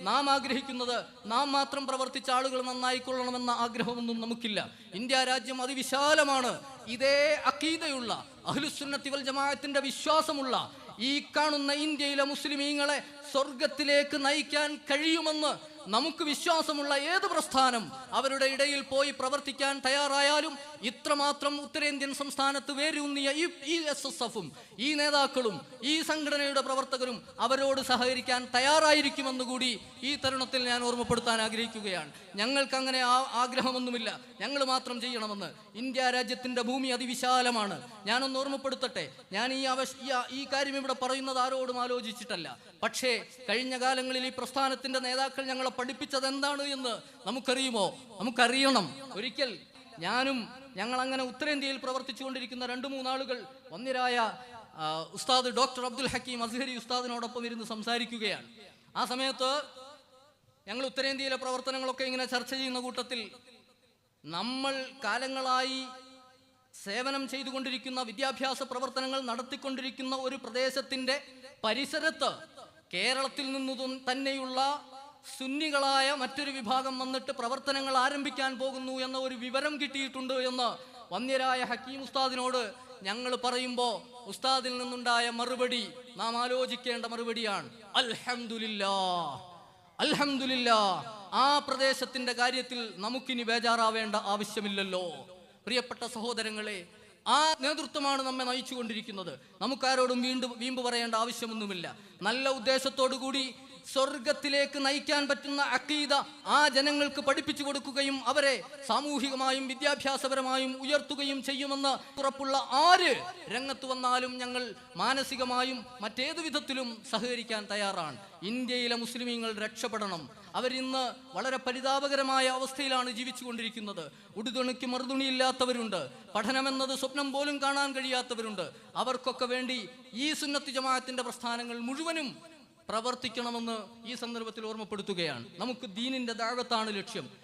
നാം ആഗ്രഹിക്കുന്നത് നാം മാത്രം പ്രവർത്തിച്ച ആളുകൾ നന്നായിക്കൊള്ളണമെന്ന ആഗ്രഹമൊന്നും നമുക്കില്ല. ഇന്ത്യ രാജ്യം അതിവിശാലമാണ്. ഇതേ അക്കീതയുള്ള അഹ്ലുസുന്നത്തി വൽ ജമാഅത്തിന്റെ വിശ്വാസമുള്ള ഈ കാണുന്ന ഇന്ത്യയിലെ മുസ്ലിമീങ്ങളെ സ്വർഗത്തിലേക്ക് നയിക്കാൻ കഴിയുമെന്ന് നമുക്ക് വിശ്വാസമുള്ള ഏത് പ്രസ്ഥാനം അവരുടെ ഇടയിൽ പോയി പ്രവർത്തിക്കാൻ തയ്യാറായാലും ഇത്രമാത്രം ഉത്തരേന്ത്യൻ സംസ്ഥാനത്ത് വേരൂന്നിയ ഈ ഈ എസ് എസ് എഫും ഈ നേതാക്കളും ഈ സംഘടനയുടെ പ്രവർത്തകരും അവരോട് സഹകരിക്കാൻ തയ്യാറായിരിക്കുമെന്ന് കൂടി ഈ തരുണത്തിൽ ഞാൻ ഓർമ്മപ്പെടുത്താൻ ആഗ്രഹിക്കുകയാണ്. ഞങ്ങൾക്ക് അങ്ങനെ ആ ആഗ്രഹമൊന്നുമില്ല. ഞങ്ങൾ മാത്രം ചെയ്യണമെന്ന്. ഇന്ത്യ രാജ്യത്തിന്റെ ഭൂമി അതിവിശാലമാണ്. ഞാനൊന്ന് ഓർമ്മപ്പെടുത്തട്ടെ. ഞാൻ ഈ അവശ ഈ- ഈ കാര്യം ഇവിടെ പറയുന്നത് ആരോടും ആലോചിച്ചിട്ടല്ല. പക്ഷേ കഴിഞ്ഞ കാലങ്ങളിൽ ഈ പ്രസ്ഥാനത്തിന്റെ നേതാക്കൾ ഞങ്ങളെ പഠിപ്പിച്ചത് എന്താണ് എന്ന് നമുക്കറിയുമോ? നമുക്കറിയണം. ഒരിക്കൽ ഞാനും ഞങ്ങൾ അങ്ങനെ ഉത്തരേന്ത്യയിൽ പ്രവർത്തിച്ചുകൊണ്ടിരിക്കുന്ന രണ്ട് മൂന്നാളുകൾ ഒന്നിരായ ആ, ഉസ്താദ് ഡോക്ടർ അബ്ദുൽ ഹക്കീം അസ്ഹരി ഉസ്താദിനോടൊപ്പം ഇരുന്ന് സംസാരിക്കുകയാണ്. ആ സമയത്ത് ഞങ്ങൾ ഉത്തരേന്ത്യയിലെ പ്രവർത്തനങ്ങളൊക്കെ ഇങ്ങനെ ചർച്ച ചെയ്യുന്ന കൂട്ടത്തിൽ നമ്മൾ കാലങ്ങളായി സേവനം ചെയ്തുകൊണ്ടിരിക്കുന്ന വിദ്യാഭ്യാസ പ്രവർത്തനങ്ങൾ നടത്തിക്കൊണ്ടിരിക്കുന്ന ഒരു പ്രദേശത്തിന്റെ പരിസരത്ത് കേരളത്തിൽ നിന്നു തന്നെയുള്ള സുന്നികളായ മറ്റൊരു വിഭാഗം വന്നിട്ട് പ്രവർത്തനങ്ങൾ ആരംഭിക്കാൻ പോകുന്നു എന്ന ഒരു വിവരം കിട്ടിയിട്ടുണ്ട് എന്ന് വന്യരായ ഹക്കീം ഉസ്താദിനോട് ഞങ്ങൾ പറയുമ്പോൾ ഉസ്താദിൽ നിന്നുണ്ടായ മറുപടി നാം ആലോചിക്കേണ്ട മറുപടിയാണ്. അൽഹംദുലില്ലാ അൽഹംദുലില്ലാ. ആ പ്രദേശത്തിന്റെ കാര്യത്തിൽ നമുക്കിനി ബേജാറാവേണ്ട ആവശ്യമില്ലല്ലോ. പ്രിയപ്പെട്ട സഹോദരങ്ങളെ ആ നേതൃത്വമാണ് നമ്മെ നയിച്ചുകൊണ്ടിരിക്കുന്നത്. നമുക്കാരോടും വീണ്ടും വീമ്പ് പറയേണ്ട ആവശ്യമൊന്നുമില്ല. നല്ല ഉദ്ദേശത്തോടു കൂടി സ്വർഗത്തിലേക്ക് നയിക്കാൻ പറ്റുന്ന അക്കീത ആ ജനങ്ങൾക്ക് പഠിപ്പിച്ചു കൊടുക്കുകയും അവരെ സാമൂഹികമായും വിദ്യാഭ്യാസപരമായും ഉയർത്തുകയും ചെയ്യുമെന്ന് ഉറപ്പുള്ള ആര് രംഗത്ത് വന്നാലും ഞങ്ങൾ മാനസികമായും മറ്റേത് വിധത്തിലും സഹകരിക്കാൻ തയ്യാറാണ്. ഇന്ത്യയിലെ മുസ്ലിമീങ്ങൾ രക്ഷപ്പെടണം. അവരിന്ന് വളരെ പരിതാപകരമായ അവസ്ഥയിലാണ് ജീവിച്ചുകൊണ്ടിരിക്കുന്നത്. ഉടുതുണിക്ക് മറുതുണിയില്ലാത്തവരുണ്ട്. പഠനമെന്നത് സ്വപ്നം പോലും കാണാൻ കഴിയാത്തവരുണ്ട്. അവർക്കൊക്കെ വേണ്ടി ഈ സുന്നത്ത് ജമാഅത്തിന്റെ പ്രസ്ഥാനങ്ങൾ മുഴുവനും പ്രവർത്തിക്കണമെന്ന് ഈ സന്ദർഭത്തിൽ ഓർമ്മപ്പെടുത്തുകയാണ്. നമുക്ക് ദീനിന്റെ ദാഴത്താണ് ലക്ഷ്യം.